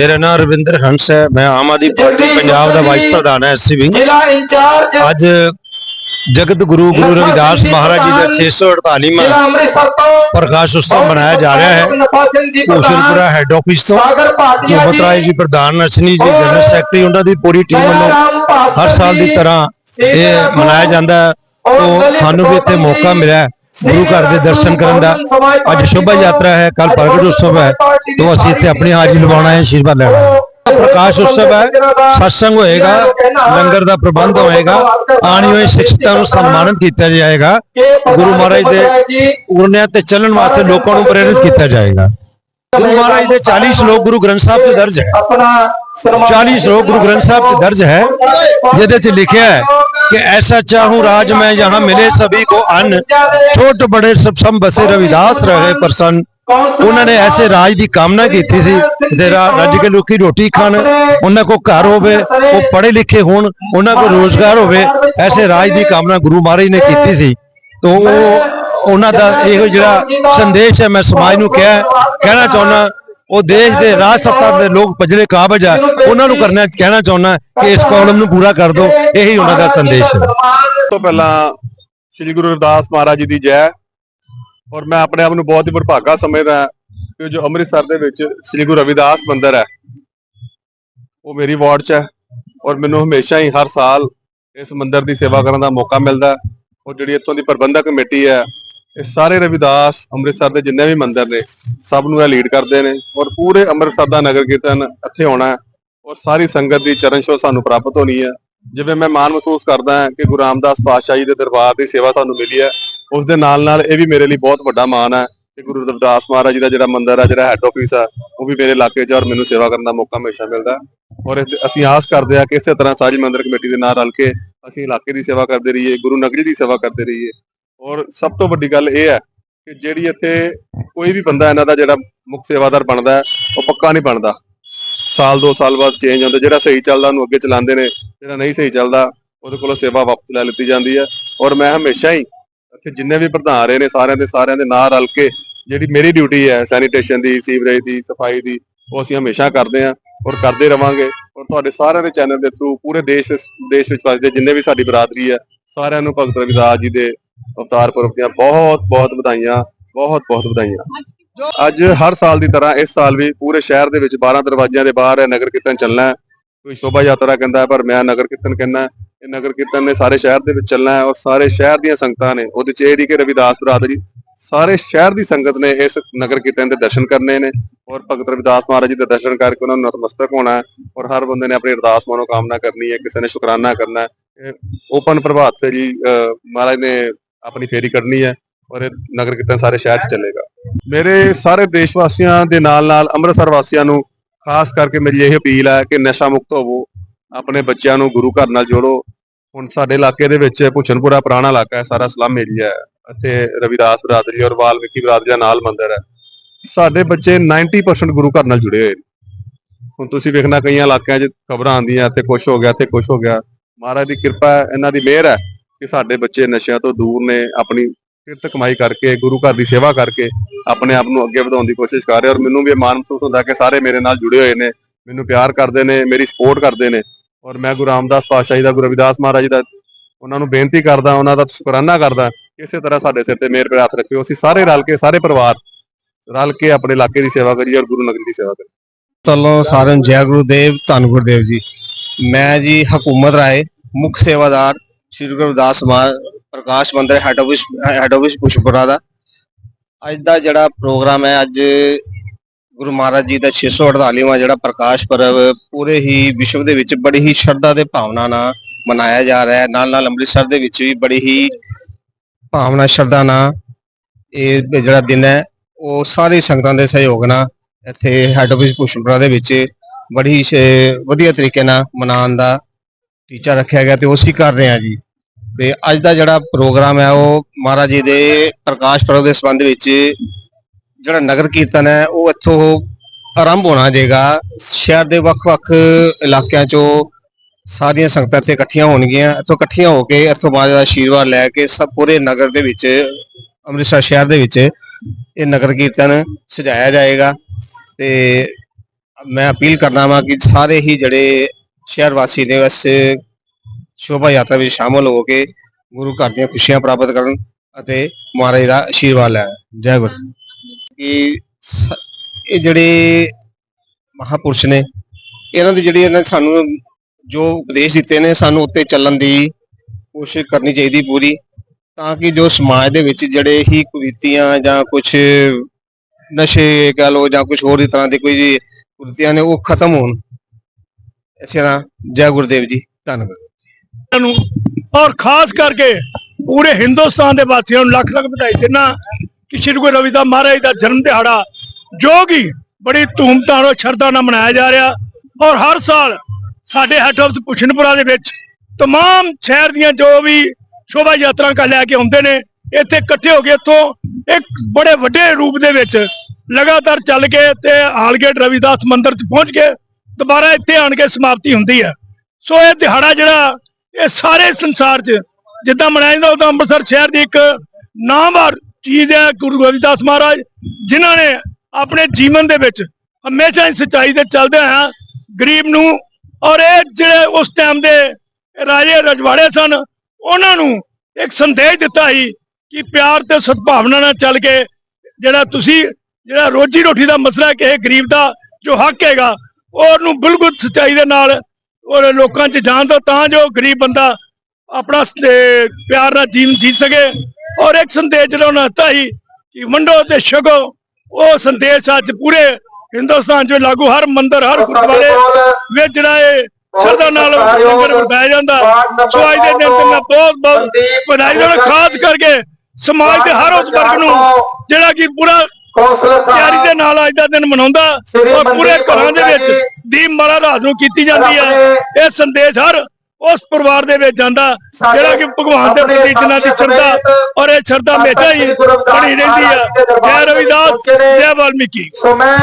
ਮੇਰਾ ਨਾਮ ਰਵਿੰਦਰ ਹੰਸ ਹੈ। ਮੈਂ ਆਮ ਆਦਮੀ ਪਾਰਟੀ ਪੰਜਾਬ ਦਾ ਵਾਈਸ ਪ੍ਰਧਾਨ ਹਾਂ ਐਸਸੀ ਵਿੰਗ। ਜ਼ਿਲ੍ਹਾ ਇੰਚਾਰਜ। ਅੱਜ ਜਗਤ ਗੁਰੂ ਗੁਰੂ ਰਵਿਦਾਸ ਮਹਾਰਾਜ ਜੀ ਦਾ 648ਵਾਂ ਜ਼ਿਲ੍ਹਾ ਅੰਮ੍ਰਿਤਸਰ ਤੋਂ ਪ੍ਰਕਾਸ਼ ਉਤਸਵ ਮਨਾਇਆ ਜਾ ਰਿਹਾ ਹੈ। ਜੀ ਭੂਸ਼ਣਪੁਰਾ ਹੈੱਡ ਆਫਿਸ ਤੋਂ ਸਾਗਰ ਭਾਟੀਆ ਮੁਹੰਮਦ ਰਾਏ ਜੀ ਪ੍ਰਧਾਨ ਅਸ਼ਨੀ ਜੀ ਜਨਰਲ ਸੈਕਟਰੀ ਉਹਨਾਂ ਦੀ ਪੂਰੀ ਟੀਮ ਵੱਲੋਂ ਹਰ ਸਾਲ ਦੀ ਤਰ੍ਹਾਂ ਇਹ ਮਨਾਇਆ ਜਾਂਦਾ ਹੈ। ਤੋਂ ਸਾਨੂੰ ਵੀ ਇੱਥੇ ਮੌਕਾ ਮਿਲਿਆ ਗੁਰੂ ਘਰ ਦੇ ਦਰਸ਼ਨ ਕਰਨ ਦਾ ਅੱਜ ਸ਼ੋਭਾ ਯਾਤਰਾ ਹੈ ਕੱਲ ਪ੍ਰਗਟ ਉਤਸਵ ਹੈ ਤੋਂ ਅਸੀਂ ਇੱਥੇ ਆਪਣੀ ਹਾਜ਼ਰੀ ਲਵਾਉਣਾ ਹੈ ਆਸ਼ੀਰਵਾਦ ਲੈਣਾ ਹੈ। ਪ੍ਰਕਾਸ਼ ਉਤਸਵ ਹੈ ਸਤਸੰਗ ਹੋਏਗਾ ਲੰਗਰ ਦਾ ਪ੍ਰਬੰਧ ਹੋਏਗਾ ਆਉਣ ਵਾਲੀ ਸਿੱਖਤਾ ਨੂੰ ਸਨਮਾਨਿਤ ਕੀਤਾ ਜਾਏਗਾ। ਗੁਰੂ ਮਹਾਰਾਜ ਦੇ ਉਰਨਿਆਂ ਤੇ ਚੱਲਣ ਵਾਸਤੇ ਲੋਕਾਂ ਨੂੰ ਪ੍ਰੇਰਿਤ ਕੀਤਾ ਜਾਏਗਾ। ਗੁਰੂ ਮਹਾਰਾਜ ਦੇ 40 ਸ਼ਲੋਕ ਗੁਰੂ ਗ੍ਰੰਥ ਸਾਹਿਬ 'ਚ ਦਰਜ ਹੈ। 40 ਸ਼ਲੋਕ ਗੁਰੂ ਗ੍ਰੰਥ ਸਾਹਿਬ ਤੇ ਦਰਜ ਹੈ ਜਿਹਦੇ ਚ ਲਿਖਿਆ ਹੈ ਕਿ ਐਸਾ ਚਾਹੂੰ ਰਾਜ ਮੈਂ ਜਹਾਂ ਮਿਲੇ ਸਭੀ ਕੋ ਅੰਨ ਛੋਟ ਬੜੇ ਸਭ ਸਮ ਬਸੇ ਰਵਿਦਾਸ ਰਹੇ ਪ੍ਰਸੰਨ ਉਹਨਾਂ ਨੇ ਐਸੇ ਰਾਜ ਦੀ ਕਾਮਨਾ ਕੀਤੀ ਸੀ ਜਿਹੜਾ ਰੱਜ ਕੇ ਲੋਕੀ ਰੋਟੀ ਖਾਣ ਉਹਨਾਂ ਕੋ ਘਰ ਹੋਵੇ ਉਹ ਪੜ੍ਹੇ ਲਿਖੇ ਹੋਣ ਉਹਨਾਂ ਕੋ ਰੋਜ਼ਗਾਰ ਹੋਵੇ ਐਸੇ ਰਾਜ ਦੀ ਕਾਮਨਾ ਗੁਰੂ ਮਹਾਰਾਜ ਨੇ ਕੀਤੀ ਸੀ ਤੋਂ ਉਹਨਾਂ ਦਾ ਇਹੋ ਜਿਹੜਾ ਸੰਦੇਸ਼ ਹੈ ਮੈਂ ਸਮਾਜ ਨੂੰ ਕਿਹਾ ਕਹਿਣਾ ਚਾਹੁੰਦਾ ਉਹ ਦੇਸ਼ ਦੇ ਰਾਜ ਸੱਤਾ ਦੇ ਲੋਕ ਪਜਲੇ ਕਾਬਜ ਆ। ਉਹਨਾਂ ਨੂੰ ਕਰਨਾ ਕਹਿਣਾ ਚਾਹੁੰਦਾ ਕਿ ਇਸ ਪ੍ਰੋਬਲਮ ਨੂੰ ਪੂਰਾ ਕਰ ਦਿਓ ਇਹੀ ਉਹਨਾਂ ਦਾ ਸੰਦੇਸ਼ ਹੈ। ਤੋਂ ਪਹਿਲਾਂ ਸ੍ਰੀ ਗੁਰੂ ਰਵਿਦਾਸ ਮਹਾਰਾਜ ਜੀ ਦੀ ਜੈ। ਔਰ ਮੈਂ ਆਪਣੇ ਆਪ ਨੂੰ ਬਹੁਤ ਹੀ ਵਰਭਾਗਾ ਸਮਝਦਾ ਕਿ ਜੋ ਅੰਮ੍ਰਿਤਸਰ ਦੇ ਵਿੱਚ ਸ੍ਰੀ ਗੁਰੂ ਰਵਿਦਾਸ ਮੰਦਿਰ ਹੈ, ਉਹ ਮੇਰੀ ਵਾਰਡ 'ਚ ਹੈ। ਔਰ ਮੈਨੂੰ ਹਮੇਸ਼ਾ ਹੀ ਹਰ ਸਾਲ ਇਸ ਮੰਦਿਰ ਦੀ ਸੇਵਾ ਕਰਨ ਦਾ ਮੌਕਾ ਮਿਲਦਾ ਔਰ ਜਿਹੜੀ ਇੱਥੋਂ ਦੀ ਪ੍ਰਬੰਧਕ ਕਮੇਟੀ ਹੈ ਇਹ ਸਾਰੇ ਰਵਿਦਾਸ ਅੰਮ੍ਰਿਤਸਰ ਦੇ ਜਿੰਨੇ ਵੀ ਮੰਦਿਰ ਨੇ, ਸਭ ਨੂੰ ਇਹ ਲੀਡ ਕਰਦੇ ਨੇ ਔਰ ਪੂਰੇ ਅੰਮ੍ਰਿਤਸਰ ਦਾ ਨਗਰ ਕੀਰਤਨ ਇੱਥੇ ਆਉਣਾ ਔਰ ਸਾਰੀ ਸੰਗਤ ਦੀ ਚਰਨ ਛੋਹ ਸਾਨੂੰ ਪ੍ਰਾਪਤ ਹੋਣੀ ਹੈ। ਜਿਵੇਂ ਮੈਂ ਮਾਣ ਮਹਿਸੂਸ ਕਰਦਾ ਹਾਂ ਕਿ ਗੁਰੂ ਰਾਮਦਾਸ ਪਾਤਸ਼ਾਹ ਜੀ ਦੇ ਦਰਬਾਰ ਦੀ ਸੇਵਾ ਸਾਨੂੰ ਮਿਲੀ ਹੈ, ਉਸ ਦੇ ਨਾਲ ਨਾਲ ਇਹ ਵੀ ਮੇਰੇ ਲਈ ਬਹੁਤ ਵੱਡਾ ਮਾਣ ਹੈ ਕਿ ਗੁਰੂ ਰਵਿਦਾਸ ਮਹਾਰਾਜ ਜੀ ਦਾ ਜਿਹੜਾ ਮੰਦਿਰ ਹੈ, ਜਿਹੜਾ ਹੈੱਡ ਆਫਿਸ ਹੈ, ਉਹ ਵੀ ਮੇਰੇ ਇਲਾਕੇ 'ਚ ਔਰ ਮੈਨੂੰ ਸੇਵਾ ਕਰਨ ਦਾ ਮੌਕਾ ਹਮੇਸ਼ਾ ਮਿਲਦਾ ਔਰ ਇਸ- ਅਸੀਂ ਆਸ ਕਰਦੇ ਹਾਂ ਕਿ ਇਸੇ ਤਰ੍ਹਾਂ ਸਾਰੀ ਮੰਦਿਰ ਕਮੇਟੀ ਦੇ ਨਾਲ ਰਲ ਕੇ ਅਸੀਂ ਇਲਾਕੇ ਦੀ ਸੇਵਾ ਕਰਦੇ ਰਹੀਏ, ਗੁਰੂ ਨਗਰੀ ਦੀ ਸੇਵਾ ਕਰਦੇ ਰਹੀਏ। ਔਰ ਸਭ ਤੋਂ ਵੱਡੀ ਗੱਲ ਇਹ ਹੈ ਕਿ ਜਿਹੜੀ ਇੱਥੇ ਕੋਈ ਵੀ ਬੰਦਾ ਇਹਨਾਂ ਦਾ ਜਿਹੜਾ ਮੁੱਖ ਸੇਵਾਦਾਰ ਬਣਦਾ ਹੈ, ਉਹ ਪੱਕਾ ਨਹੀਂ ਬਣਦਾ। ਸਾਲ ਦੋ ਸਾਲ ਬਾਅਦ ਚੇਂਜ ਹੁੰਦਾ ਜਿਹੜਾ ਸਹੀ ਚੱਲਦਾ ਉਹਨੂੰ ਅੱਗੇ ਚਲਾਉਂਦੇ ਨੇ, ਜਿਹੜਾ ਨਹੀਂ ਸਹੀ ਚੱਲਦਾ, ਉਹਦੇ ਕੋਲੋਂ ਸੇਵਾ ਵਾਪਸ ਲੈ ਲਿੱਤੀ ਜਾਂਦੀ ਹੈ। ਔਰ ਮੈਂ ਹਮੇਸ਼ਾ ਹੀ ਇੱਥੇ ਜਿੰਨੇ ਵੀ ਪ੍ਰਧਾਨ ਰਹੇ ਨੇ, ਸਾਰਿਆਂ ਦੇ ਸਾਰਿਆਂ ਦੇ ਨਾਲ ਰਲ ਕੇ ਜਿਹੜੀ ਮੇਰੀ ਡਿਊਟੀ ਹੈ ਸੈਨੀਟੇਸ਼ਨ ਦੀ ਸੀਵਰੇਜ ਦੀ, ਸਫ਼ਾਈ ਦੀ, ਉਹ ਅਸੀਂ ਹਮੇਸ਼ਾ ਕਰਦੇ ਹਾਂ ਔਰ ਕਰਦੇ ਰਵਾਂਗੇ। ਔਰ ਤੁਹਾਡੇ ਸਾਰਿਆਂ ਦੇ ਚੈਨਲ ਦੇ ਥਰੂ ਪੂਰੇ ਦੇਸ਼ ਦੇਸ਼ ਵਿੱਚ ਵਸਦੇ ਜਿੰਨੇ ਵੀ ਸਾਡੀ ਬਰਾਦਰੀ ਹੈ, ਸਾਰਿਆਂ ਨੂੰ ਭਗਤ ਰਵਿਦਾਸ ਜੀ ਦੇ ਅਵਤਾਰ ਪੁਰਬ ਦੀਆਂ ਬਹੁਤ ਬਹੁਤ ਵਧਾਈਆਂ ਬਹੁਤ ਬਹੁਤ ਵਧਾਈਆਂ। ਅੱਜ ਹਰ ਸਾਲ ਦੀ ਤਰ੍ਹਾਂ ਇਸ ਸਾਲ ਵੀ ਪੂਰੇ ਸ਼ਹਿਰ ਦੇ ਵਿੱਚ 12 ਦਰਵਾਜ਼ਿਆਂ ਦੇ ਬਾਹਰ ਨਗਰ ਕੀਰਤਨ ਚੱਲਣਾ ਹੈ। ਕੋਈ ਸ਼ੋਭਾ ਯਾਤਰਾ ਕਹਿੰਦਾ ਪਰ ਮੈਂ ਨਗਰ ਕੀਰਤਨ ਕਹਿੰਦਾ ਇਹ ਨਗਰ ਕੀਰਤਨ ਨੇ ਸਾਰੇ ਸ਼ਹਿਰ ਦੇ ਵਿੱਚ ਚੱਲਣਾ ਹੈ ਔਰ ਸਾਰੇ ਸ਼ਹਿਰ ਦੀਆਂ ਸੰਗਤਾਂ ਨੇ ਉਹਦੇ ਚ ਇਹ ਨਹੀਂ ਕਿ ਰਵਿਦਾਸ ਬਰਾਦਰੀ ਸਾਰੇ ਸ਼ਹਿਰ ਦੀ ਸੰਗਤ ਨੇ ਇਸ ਨਗਰ ਕੀਰਤਨ ਦੇ ਦਰਸ਼ਨ ਕਰਨੇ ਨੇ ਔਰ ਭਗਤ ਰਵਿਦਾਸ ਮਹਾਰਾਜ ਜੀ ਦੇ ਦਰਸ਼ਨ ਕਰਕੇ ਉਹਨਾਂ ਨੂੰ ਨਤਮਸਤਕ ਹੋਣਾ ਹੈ ਔਰ ਹਰ ਬੰਦੇ ਨੇ ਆਪਣੀ ਅਰਦਾਸ ਮਨੋਕਾਮਨਾ ਕਰਨੀ ਹੈ ਕਿਸੇ ਨੇ ਸ਼ੁਕਰਾਨਾ ਕਰਨਾ ਹੈ। ਓਪਨ ਪ੍ਰਭਾਤ ਫੇਰੀ ਜੀ ਅਹ, ਮਹਾਰਾਜ ਨੇ ਆਪਣੀ ਫੇਰੀ ਕੱਢਣੀ ਹੈ ਔਰ ਇਹ ਨਗਰ ਕੀਰਤਨ ਸਾਰੇ ਸ਼ਹਿਰ 'ਚ ਚੱਲੇਗਾ। ਮੇਰੇ ਸਾਰੇ ਦੇਸ਼ ਵਾਸੀਆਂ ਦੇ ਨਾਲ ਨਾਲ ਅੰਮ੍ਰਿਤਸਰ ਵਾਸੀਆਂ ਨੂੰ ਖਾਸ ਕਰਕੇ ਮੇਰੀ ਇਹ ਅਪੀਲ ਹੈ ਕਿ ਨਸ਼ਾ ਮੁਕਤ ਹੋਵੋ, ਆਪਣੇ ਬੱਚਿਆਂ ਨੂੰ ਗੁਰੂ ਘਰ ਨਾਲ ਜੋੜੋ। ਹੁਣ ਸਾਡੇ ਇਲਾਕੇ ਦੇ ਵਿੱਚ ਭੁਸ਼ਨਪੁਰਾ ਪੁਰਾਣਾ ਇਲਾਕਾ ਹੈ, ਸਾਰਾ ਸਲਮ ਏਰੀਆ ਹੈ। ਇੱਥੇ ਰਵਿਦਾਸ ਬਰਾਦਰੀ ਔਰ ਵਾਲਮੀਕੀ ਬਰਾਦਰੀ ਨਾਲ ਮੰਦਿਰ ਹੈ। ਸਾਡੇ ਬੱਚੇ 90% ਗੁਰੂ ਘਰ ਨਾਲ ਜੁੜੇ ਹੋਏ ਨੇ। ਹੁਣ ਤੁਸੀਂ ਵੇਖਣਾ ਕਈਆਂ ਇਲਾਕਿਆਂ 'ਚ ਖਬਰਾਂ ਆਉਂਦੀਆਂ, ਇੱਥੇ ਕੁਝ ਹੋ ਗਿਆ, ਇੱਥੇ ਕੁਝ ਹੋ ਗਿਆ। ਮਹਾਰਾਜ ਦੀ ਕਿਰਪਾ ਇਹਨਾਂ ਦੀ ਮਿਹਰ ਹੈ। ਕਿ ਸਾਡੇ ਬੱਚੇ ਨਸ਼ਿਆਂ ਤੋਂ ਦੂਰ ਨੇ, ਆਪਣੀ ਕਿਰਤ ਕਮਾਈ ਕਰਕੇ, ਗੁਰੂ ਘਰ ਦੀ ਸੇਵਾ ਕਰਕੇ ਆਪਣੇ ਆਪ ਨੂੰ ਅੱਗੇ ਵਧਾਉਣ ਦੀ ਕੋਸ਼ਿਸ਼ ਕਰ ਰਹੇ ਔਰ ਮੈਨੂੰ ਵੀ ਮਾਣ ਮਹਿਸੂਸ ਹੁੰਦਾ ਕਿ ਸਾਰੇ ਮੇਰੇ ਨਾਲ ਜੁੜੇ ਹੋਏ ਨੇ, ਮੈਨੂੰ ਪਿਆਰ ਕਰਦੇ ਨੇ, ਮੇਰੀ ਸਪੋਰਟ ਕਰਦੇ ਨੇ ਔਰ ਮੈਂ ਗੁਰੂ ਰਾਮਦਾਸ ਪਾਤਸ਼ਾਹ ਜੀ ਦਾ, ਗੁਰੂ ਰਵਿਦਾਸ ਮਹਾਰਾਜ ਜੀ ਦਾ ਉਹਨਾਂ ਨੂੰ ਬੇਨਤੀ ਕਰਦਾ, ਉਹਨਾਂ ਦਾ ਸ਼ੁਕਰਾਨਾ ਕਰਦਾ, ਇਸੇ ਤਰ੍ਹਾਂ ਸਾਡੇ ਸਿਰ ਤੇ ਮਿਹਰ ਪਿਆਰ ਰੱਖਿਓ, ਅਸੀਂ ਸਾਰੇ ਰਲ ਕੇ, ਸਾਰੇ ਪਰਿਵਾਰ ਰਲ ਕੇ ਆਪਣੇ ਇਲਾਕੇ ਦੀ ਸੇਵਾ ਕਰੀਏ ਔਰ ਗੁਰੂ ਨਗਰੀ ਦੀ ਸੇਵਾ ਕਰੀਏ। ਤਲੋਂ ਸਾਰਿਆਂ ਨੂੰ ਜੈ ਗੁਰੂਦੇਵ, ਧੰਨ ਗੁਰਦੇਵ ਜੀ। ਮੈਂ ਜੀ ਹਕੂਮਤ ਰਾਏ, ਮੁੱਖ ਸੇਵਾਦਾਰ Shri Guru Ravidas Maharaj Prakash Mandir head office head office Pushpura ਦਾ। ਅੱਜ ਦਾ ਜਿਹੜਾ ਪ੍ਰੋਗਰਾਮ ਹੈ, ਅੱਜ ਗੁਰੂ ਮਹਾਰਾਜ ਜੀ ਦਾ 648ਵਾਂ ਜਿਹੜਾ ਪ੍ਰਕਾਸ਼ ਪਰਵ ਪੂਰੇ ਹੀ ਵਿਸ਼ਵ ਦੇ ਵਿੱਚ ਬੜੀ ਹੀ ਸ਼ਰਧਾ ਦੇ ਭਾਵਨਾ ਨਾਲ ਮਨਾਇਆ ਜਾ ਰਿਹਾ ਹੈ। ਨਾਲ ਨਾਲ ਅੰਮ੍ਰਿਤਸਰ ਦੇ ਵਿੱਚ ਵੀ ਬੜੀ ਹੀ ਭਾਵਨਾ, ਸ਼ਰਧਾ ਨਾਲ ਇਹ ਜਿਹੜਾ ਦਿਨ ਹੈ, ਉਹ ਸਾਰੀ ਸੰਗਤਾਂ ਦੇ ਸਹਿਯੋਗ ਨਾਲ ਇੱਥੇ ਹੈੱਡ ਆਫਿਸ ਪੁਸ਼ਪੁਰਾ ਦੇ ਵਿੱਚ ਬੜੀ ਹੀ ਵਧੀਆ ਤਰੀਕੇ ਨਾਲ ਮਨਾਉਣ ਦਾ ਟੀਚਾ ਰੱਖਿਆ ਗਿਆ ਤੇ ਉਹ ਅਸੀਂ ਕਰ ਰਹੇ ਹਾਂ ਜੀ। ਤੇ ਅੱਜ ਦਾ ਜਿਹੜਾ ਪ੍ਰੋਗਰਾਮ ਹੈ ਉਹ ਮਹਾਰਾਜ ਜੀ ਦੇ ਪ੍ਰਕਾਸ਼ ਪਰਵ ਦੇ ਸੰਬੰਧ ਵਿੱਚ ਜਿਹੜਾ ਨਗਰ ਕੀਰਤਨ ਹੈ, ਉਹ ਇੱਥੋਂ ਆਰੰਭ ਹੋਣਾ ਜਾਏਗਾ ਸ਼ਹਿਰ ਦੇ ਵੱਖ-ਵੱਖ ਇਲਾਕਿਆਂ ਚੋਂ ਸਾਰੀਆਂ ਸੰਗਤਾਂ ਇੱਥੇ ਇਕੱਠੀਆਂ ਹੋਣਗੀਆਂ। ਇੱਥੋਂ ਇਕੱਠੀਆਂ ਹੋ ਕੇ ਇੱਥੋਂ ਮਹਾਰਾਜ ਦਾ ਆਸ਼ੀਰਵਾਦ ਲੈ ਕੇ ਸਭ ਪੂਰੇ ਨਗਰ ਦੇ ਵਿੱਚ, ਅੰਮ੍ਰਿਤਸਰ ਸ਼ਹਿਰ ਦੇ ਵਿੱਚ ਇਹ ਨਗਰ ਕੀਰਤਨ ਸਜਾਇਆ ਜਾਏਗਾ। ਤੇ ਮੈਂ ਅਪੀਲ ਕਰਨਾ ਵਾਂ ਕਿ ਸਾਰੇ ਹੀ ਜਿਹੜੇ ਸ਼ਹਿਰ ਵਾਸੀ ਨੇ, ਇਸ ਸ਼ੋਭਾ ਯਾਤਰਾ ਵਿੱਚ ਸ਼ਾਮਲ ਹੋ ਕੇ ਗੁਰੂ ਘਰ ਦੀਆਂ ਖੁਸ਼ੀਆਂ ਪ੍ਰਾਪਤ ਕਰਨ ਅਤੇ ਮਹਾਰਾਜ ਦਾ ਆਸ਼ੀਰਵਾਦ ਲੈਣ। ਜੈ ਗੁਰੂ। ਕਿ ਸ- ਇਹ ਜਿਹੜੇ ਮਹਾਪੁਰਸ਼ ਨੇ, ਇਹਨਾਂ ਦੀ ਜਿਹੜੀ ਇਹਨਾਂ ਨੇ ਸਾਨੂੰ ਜੋ ਉਪਦੇਸ਼ ਦਿੱਤੇ ਨੇ, ਸਾਨੂੰ ਉੱਤੇ ਚੱਲਣ ਦੀ ਕੋਸ਼ਿਸ਼ ਕਰਨੀ ਚਾਹੀਦੀ ਪੂਰੀ, ਤਾਂ ਕਿ ਜੋ ਸਮਾਜ ਦੇ ਵਿੱਚ ਜਿਹੜੇ ਹੀ ਕੁਰੀਤੀਆਂ ਜਾਂ ਕੁਝ ਨਸ਼ੇ ਕਹ ਲਓ ਜਾਂ ਕੁਝ ਹੋਰ ਇਸ ਤਰ੍ਹਾਂ ਦੇ ਕੋਈ ਕੁਰੀਤੀਆਂ ਨੇ, ਉਹ ਖਤਮ ਹੋਣ। ਇਸੇ ਤਰ੍ਹਾਂ ਜੈ ਗੁਰਦੇਵ ਜੀ, ਧੰਨਵਾਦ। ਨੂੰ ਔਰ ਖਾਸ ਕਰਕੇ ਪੂਰੇ ਹਿੰਦੁਸਤਾਨ ਦੇ ਵਾਸੀਆਂ ਨੂੰ ਲੱਖ ਲੱਖ ਵਧਾਈ ਦਿੰਦਾ ਕਿ ਸ਼੍ਰੀ ਗੁਰੂ ਰਵਿਦਾਸ ਮਹਾਰਾਜ ਦਾ ਜਨਮ ਦਿਹਾੜਾ ਜੋ ਕਿ ਬੜੀ ਧੂਮਧਾਮ ਨਾਲ ਸ਼ਰਧਾ ਨਾਲ ਮਨਾਇਆ ਜਾ ਰਿਹਾ ਔਰ ਹਰ ਸਾਲ ਸਾਡੇ ਹੈੱਡ ਆਫਿਸ ਪੁਸ਼ਨਪੁਰਾ ਦੇ ਵਿੱਚ तमाम ਸ਼ਹਿਰ ਦੀਆਂ ਜੋ ਵੀ ਸ਼ੋਭਾ ਯਾਤਰਾ ਕਾ ਲੈ ਕੇ ਆਉਂਦੇ ਨੇ ਇੱਥੇ ਇਕੱਠੇ ਹੋ ਕੇ ਇੱਥੋਂ ਇੱਕ ਬੜੇ ਵੱਡੇ ਰੂਪ ਦੇ ਵਿੱਚ ਲਗਾਤਾਰ ਚੱਲ ਕੇ ਤੇ ਹਾਲਗੇਟ ਰਵਿਦਾਸ ਮੰਦਿਰ 'ਚ ਪਹੁੰਚ ਕੇ ਦੁਬਾਰਾ ਇੱਥੇ ਆਣ ਕੇ ਸਮਾਪਤੀ ਹੁੰਦੀ ਹੈ ਸੋ ਇਹ ਦਿਹਾੜਾ ਜਿਹੜਾ ਇਹ ਸਾਰੇ ਸੰਸਾਰ 'ਚ, ਜਿੱਦਾਂ ਮਨਾਇਆ ਜਾਂਦਾ ਉਦਾਂ ਅੰਮ੍ਰਿਤਸਰ ਸ਼ਹਿਰ ਦੀ ਇੱਕ ਨਾਮਵਰ ਚੀਜ਼ ਹੈ ਗੁਰੂ ਰਵਿਦਾਸ ਮਹਾਰਾਜ, ਜਿਨ੍ਹਾਂ ਨੇ ਆਪਣੇ ਜੀਵਨ ਦੇ ਵਿੱਚ ਹਮੇਸ਼ਾ ਹੀ ਸੱਚਾਈ ਦੇ ਚੱਲਦੇ ਆ ਗਰੀਬ ਨੂੰ ਔਰ ਇਹ ਜਿਹੜੇ ਉਸ ਟਾਈਮ ਦੇ ਰਾਜੇ ਰਜਵਾੜੇ ਸਨ, ਉਹਨਾਂ ਨੂੰ ਇੱਕ ਸੰਦੇਸ਼ ਦਿੱਤਾ ਸੀ ਕਿ ਪਿਆਰ ਤੇ ਸਦਭਾਵਨਾ ਨਾਲ ਚੱਲ ਕੇ ਜਿਹੜਾ ਤੁਸੀਂ, ਜਿਹੜਾ ਰੋਜੀ ਰੋਟੀ ਦਾ ਮਸਲਾ ਹੈ ਕਿਸੇ ਗਰੀਬ ਦਾ ਜੋ ਹੱਕ ਹੈਗਾ, ਉਹਨੂੰ ਬਿਲਕੁਲ ਸੱਚਾਈ ਦੇ ਨਾਲ ਔਰ ਲੋਕਾਂ 'ਚ ਜਾਣ ਦਿਓ ਤਾਂ ਜੋ ਗਰੀਬ ਬੰਦਾ ਆਪਣਾ ਪਿਆਰ ਨਾਲ ਜੀਵਨ ਜੀ ਸਕੇ। ਔਰ ਇੱਕ ਸੰਦੇਸ਼ ਜਿਹੜਾ ਉਹਨਾਂ ਦਿੱਤਾ ਸੀ ਕਿ ਵੰਡੋ ਤੇ ਛਕੋ। ਉਹ ਸੰਦੇਸ਼ ਅੱਜ ਪੂਰੇ ਹਿੰਦੁਸਤਾਨ 'ਚ ਲਾਗੂ ਹਰ ਮੰਦਿਰ ਹਰ ਗੁਰਦੁਆਰੇ ਵਿੱਚ ਜਿਹੜਾ ਇਹ ਸ਼ਰਧਾ ਨਾਲ ਲੰਗਰ ਵਰਤਾਇਆ ਜਾਂਦਾ। ਸੋ ਅੱਜ ਦੇ ਦਿਨ ਤੇ ਮੈਂ ਬਹੁਤ ਬਹੁਤ ਵਧਾਈ ਦੇਣਾ ਖਾਸ ਕਰਕੇ ਸਮਾਜ ਦੇ ਹਰ ਉਸ ਵਰਗ ਨੂੰ ਜਿਹੜਾ ਕਿ ਪੂਰਾ ਕੌਂਸਲਰ ਤਿਆਰੀ ਦੇ ਨਾਲ ਅੱਜ ਦਾ ਦਿਨ ਮਨਾਉਂਦਾ। ਔਰ ਪੂਰੇ ਘਰਾਂ ਦੇ ਵਿੱਚ। ਦੀਪ ਮਾਲਾ ਰਾਤ ਨੂੰ ਕੀਤੀ ਜਾਂਦੀ ਹੈ ਇਹ ਸੰਦੇਸ਼ ਹਰ ਉਸ ਪਰਿਵਾਰ ਦੇ ਵਿੱਚ ਜਾਂਦਾ ਜਿਹੜਾ ਕਿ ਭਗਵਾਨ ਦੇ ਪ੍ਰਤੀ ਜਿਨ੍ਹਾਂ ਦੀ ਸ਼ਰਧਾ ਔਰ ਇਹ ਸ਼ਰਧਾ ਹਮੇਸ਼ਾ ਹੀ ਬਣੀ ਰਹਿੰਦੀ ਹੈ ਜੈ ਰਵਿਦਾਸ ਜੈ ਵਾਲਮੀਕੀ। ਸੋ ਮੈਂ